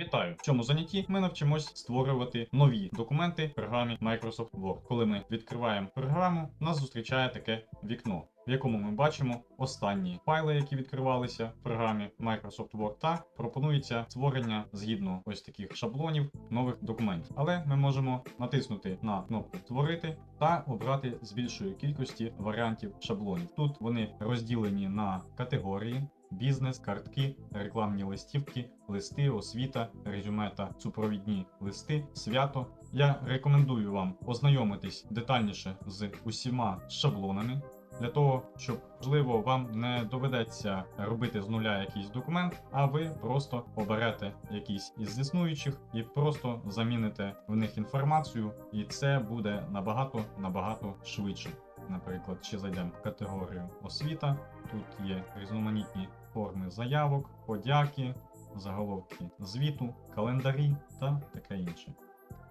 Вітаю! В цьому занятті ми навчимось створювати нові документи в програмі Microsoft Word. Коли ми відкриваємо програму, нас зустрічає таке вікно, в якому ми бачимо останні файли, які відкривалися в програмі Microsoft Word, та пропонується створення згідно ось таких шаблонів нових документів. Але ми можемо натиснути на кнопку Створити та обрати з більшої кількості варіантів шаблонів. Тут вони розділені на категорії бізнес, картки, рекламні листівки, листи, освіта, резюме та супровідні листи, свято. Я рекомендую вам ознайомитись детальніше з усіма шаблонами. Для того, щоб можливо вам не доведеться робити з нуля якийсь документ, а ви просто оберете якийсь із існуючих і просто заміните в них інформацію, і це буде набагато набагато швидше. Наприклад, ще зайдемо в категорію освіта. Тут є різноманітні форми заявок, подяки, заголовки звіту, календарі та таке інше.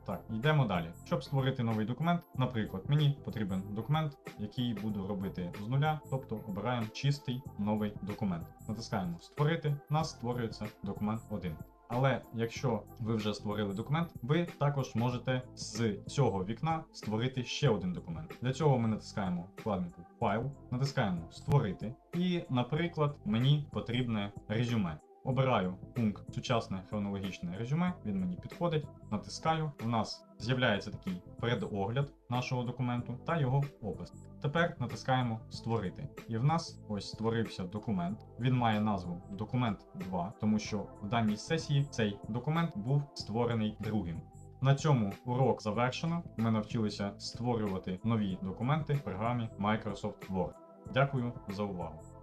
Так, йдемо далі. Щоб створити новий документ, наприклад, мені потрібен документ, який буду робити з нуля, тобто обираємо чистий новий документ. Натискаємо Створити, у нас створюється документ 1. Але якщо ви вже створили документ, ви також можете з цього вікна створити ще один документ. Для цього ми натискаємо вкладнику Файл, натискаємо Створити, і, наприклад, мені потрібне резюме. Обираю пункт сучасне хронологічне резюме, він мені підходить, натискаю. У нас з'являється такий передогляд нашого документу та його опис. Тепер натискаємо Створити. І в нас ось створився документ. Він має назву Документ 2, тому що в даній сесії цей документ був створений другим. На цьому урок завершено. Ми навчилися створювати нові документи в програмі Microsoft Word. Дякую за увагу.